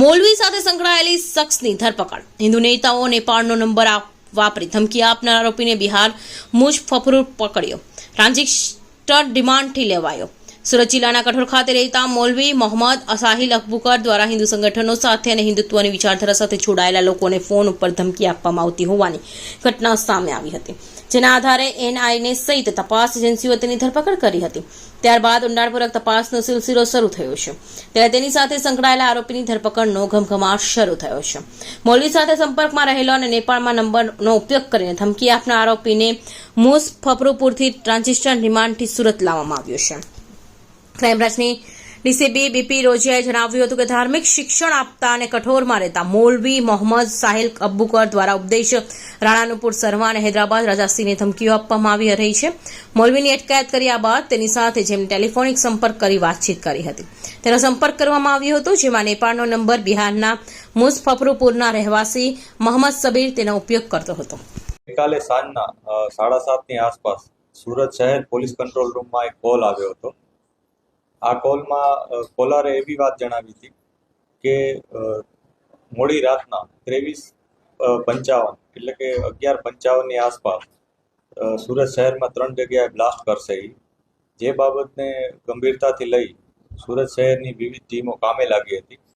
મોલવી સાથે સંકળાયેલી શખ્સની ધરપકડ. હિન્દુ નેતાઓ નેપાળનો નંબર વાપરી ધમકી આપનાર આરોપીને બિહાર મુજફફરૂર પકડ્યો. ટ્રાન્ઝિસ્ટર ડિમાન્ડથી લેવાયો. સુરત જિલ્લાના કઠોર ખાતે રહેતા મૌલવી મોહમ્મદ અસાહિલ અકબુકર દ્વારા હિન્દુ સંગઠનો સાથે અને હિન્દુત્વની વિચારધારા સાથે જોડાયેલા લોકોને ફોન ઉપર ધમકી આપવામાં આવતી હોવાની ઘટના સામે આવી હતી, જેના આધારે એનઆઈને સહિત તપાસ એજન્સીઓ તેની ધરપકડ કરી હતી. ત્યારબાદ ઊંડાણપૂર્વક તપાસનો સિલસિલો શરૂ થયો છે. ત્યારે તેની સાથે સંકળાયેલા આરોપીની ધરપકડનો ઘમઘમાટ શરૂ થયો છે. મૌલવી સાથે સંપર્કમાં રહેલો અને નેપાળમાં નંબરનો ઉપયોગ કરીને ધમકી આપનાર આરોપીને મુઝ ફફરુપુરથી ટ્રાન્ઝિસ્ટર રિમાન્ડથી સુરત લાવવામાં આવ્યો છે. ક્રાઇમ બ્રાન્ચની ડીસીપી બીપી રોજિયાએ જણાવ્યું હતું કે ધાર્મિક શિક્ષણ આપતા અને કઠોરમાં રહેતા મોલવી, મોહમ્મદ, સાહિલ અબ્બુકર દ્વારા ઉપદેશ રાણાનુપુર શર્મા અને હૈદરાબાદ રાજાસિંહને ધમકીઓ આપવામાં આવી રહી છે. મોલવીની અટકાયત કર્યા બાદ તેની સાથે જેમને ટેલિફોનિક સંપર્ક કરી વાતચીત કરી હતી. તેનો સંપર્ક કરવામાં આવ્યો હતો, જેમાં નેપાળનો નંબર બિહારના મુઝફફરુપુરના રહેવાસી મોહમ્મદ સબીર તેનો ઉપયોગ કરતો હતો. ગઈકાલે સાંજના સાડા સાતની આસપાસ સુરત શહેર પોલીસ કંટ્રોલ રૂમમાં એક કોલ આવ્યો હતો. આ કોલમાં કોલારે એવી વાત જણાવી હતી કે મોડી રાતના ત્રેવીસ પંચાવન એટલે કે અગિયાર પંચાવનની આસપાસ સુરત શહેરમાં ત્રણ જગ્યાએ બ્લાસ્ટ કરશે એ જે બાબતને ગંભીરતાથી લઈ સુરત શહેરની વિવિધ ટીમો કામે લાગી હતી.